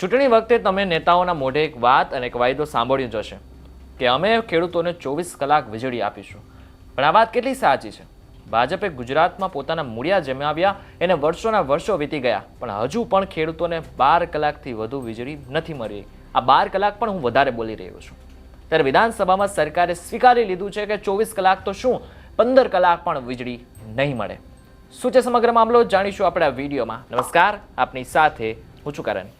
ચૂંટણી વખતે તમે નેતાઓના મોઢે એક વાત અને એક વાયદો સાંભળ્યું જશે કે અમે ખેડૂતોને ચોવીસ કલાક વીજળી આપીશું. પણ આ વાત કેટલી સાચી છે? ભાજપે ગુજરાતમાં પોતાના મૂળિયા જમાવ્યા એને વર્ષોના વર્ષો વીતી ગયા, પણ હજુ પણ ખેડૂતોને બાર કલાકથી વધુ વીજળી નથી મળી. આ બાર કલાક પણ હું વધારે બોલી રહ્યો છું. ત્યારે વિધાનસભામાં સરકારે સ્વીકારી લીધું છે કે ચોવીસ કલાક તો શું? પંદર કલાક પણ વીજળી નહીં મળે. શું છે સમગ્ર મામલો? જાણીશું આપણે આ વિડીયોમાં. નમસ્કાર, આપની સાથે હું છું કરણ.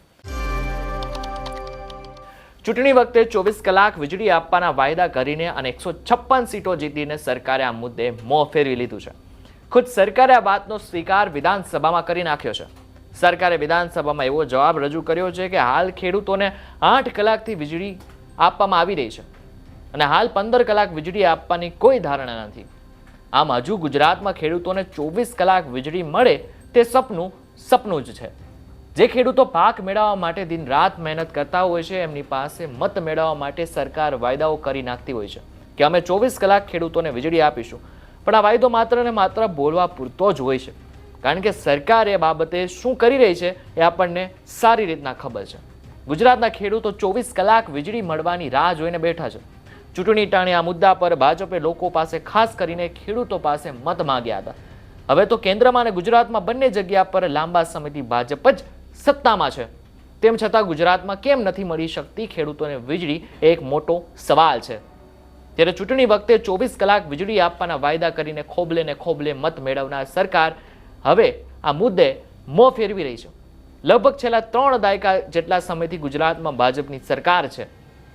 ચૂંટણી વખતે ચોવીસ કલાક વીજળી આપવાના વાયદા કરીને અને એકસો છપ્પન સીટો જીતીને સરકારે આ મુદ્દે મોં ફેરવી લીધું છે. ખુદ સરકારે આ વાતનો સ્વીકાર વિધાનસભામાં કરી નાખ્યો છે. સરકારે વિધાનસભામાં એવો જવાબ રજૂ કર્યો છે કે હાલ ખેડૂતોને આઠ કલાકથી વીજળી આપવામાં આવી રહી છે અને હાલ પંદર કલાક વીજળી આપવાની કોઈ ધારણા નથી. આમ હજુ ગુજરાતમાં ખેડૂતોને ચોવીસ કલાક વીજળી મળે તે સપનું સપનું જ છે. જે ખેડૂતો પાક મેળવવા માટે દિન રાત મહેનત કરતા હોય છે, એમની પાસે મત મેળવવા માટે સરકાર વાયદાઓ કરી નાખતી હોય છે કે અમે ચોવીસ કલાક ખેડૂતોને વીજળી આપીશું. પણ આ વાયદો માત્ર ને માત્ર બોલવા પૂરતો જ હોય છે. કારણ કે સરકાર એ બાબતે શું કરી રહી છે એ આપણને સારી રીતના ખબર છે. ગુજરાતના ખેડૂતો ચોવીસ કલાક વીજળી મળવાની રાહ જોઈને બેઠા છે. ચૂંટણી ટાણે આ મુદ્દા પર ભાજપે લોકો પાસે ખાસ કરીને ખેડૂતો પાસે મત માંગ્યા હતા. હવે તો કેન્દ્રમાં અને ગુજરાતમાં બંને જગ્યા પર લાંબા સમયથી ભાજપ જ સત્તામાં છે. તેમ છતાં ગુજરાતમાં કેમ નથી મળી શકતી ખેડૂતોને વીજળી એ એક મોટો સવાલ છે. ત્યારે ચૂંટણી વખતે ચોવીસ કલાક વીજળી આપવાના વાયદા કરીને ખોબલે ને ખોબલે મત મેળવનાર સરકાર હવે આ મુદ્દે મોં ફેરવી રહી છે. લગભગ છેલ્લા ત્રણ દાયકા જેટલા સમયથી ગુજરાતમાં ભાજપની સરકાર છે.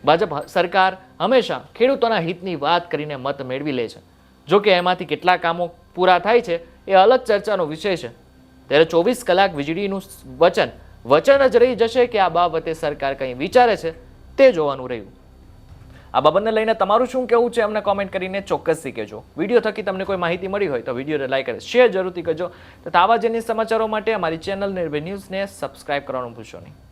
ભાજપ સરકાર હંમેશા ખેડૂતોના હિતની વાત કરીને મત મેળવી લે છે. જોકે એમાંથી કેટલા કામો પૂરા થાય છે એ અલગ ચર્ચાનો વિષય છે. ત્યારે ચોવીસ કલાક વીજળીનું વચન વચન જ રહી જશે કે આ બાબતે સરકાર કંઈ વિચારે છે તે જોવાનું રહ્યું. આ બાબતને લઈને તમારું શું કહેવું છે અમને કોમેન્ટ કરીને ચોક્કસથી કહેજો. વીડિયો થકી તમને કોઈ માહિતી મળી હોય તો વિડીયોને લાઈક અને શેર જરૂરથી કરજો. તથા આવા જેની સમાચારો માટે અમારી ચેનલ નિર્ભય ન્યૂઝને સબસ્ક્રાઇબ કરવાનું ભૂલશો નહીં.